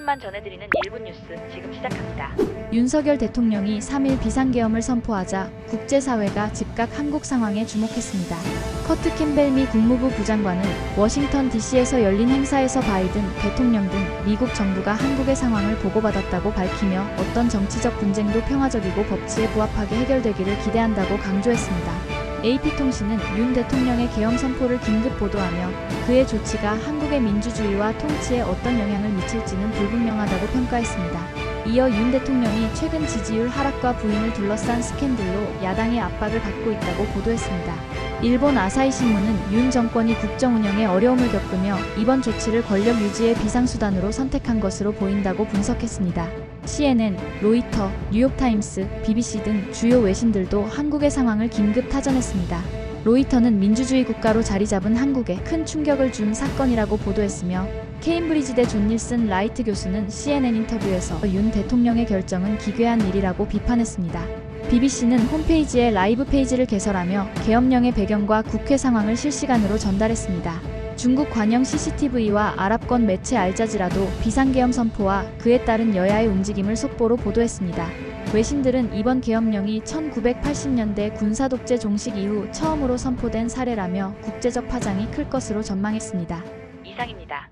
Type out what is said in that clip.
소식만 전해드리는 1분 뉴스 지금 시작합니다. 윤석열 대통령이 3일 비상계엄을 선포하자 국제사회가 즉각 한국 상황에 주목했습니다. 커트 캠벨 미 국무부 부장관은 워싱턴 DC에서 열린 행사에서 바이든 대통령 등 미국 정부가 한국의 상황을 보고받았다고 밝히며 어떤 정치적 분쟁도 평화적이고 법치에 부합하게 해결되기를 기대한다고 강조했습니다. AP통신은 윤 대통령의 계엄 선포를 긴급 보도하며 그의 조치가 한국의 민주주의와 통치에 어떤 영향을 미칠지는 불분명하다고 평가했습니다. 이어 윤 대통령이 최근 지지율 하락과 부인을 둘러싼 스캔들로 야당의 압박을 받고 있다고 보도했습니다. 일본 아사히 신문은 윤 정권이 국정 운영에 어려움을 겪으며 이번 조치를 권력 유지의 비상수단으로 선택한 것으로 보인다고 분석했습니다. CNN, 로이터, 뉴욕타임스, BBC 등 주요 외신들도 한국의 상황을 긴급 타전했습니다. 로이터는 민주주의 국가로 자리 잡은 한국에 큰 충격을 준 사건이라고 보도했으며 케임브리지대 존 닐슨 라이트 교수는 CNN 인터뷰에서 윤 대통령의 결정은 기괴한 일이라고 비판했습니다. BBC는 홈페이지에 라이브 페이지를 개설하며 계엄령의 배경과 국회 상황을 실시간으로 전달했습니다. 중국 관영 CCTV와 아랍권 매체 알자지라도 비상계엄 선포와 그에 따른 여야의 움직임을 속보로 보도했습니다. 외신들은 이번 계엄령이 1980년대 군사독재 종식 이후 처음으로 선포된 사례라며 국제적 파장이 클 것으로 전망했습니다. 이상입니다.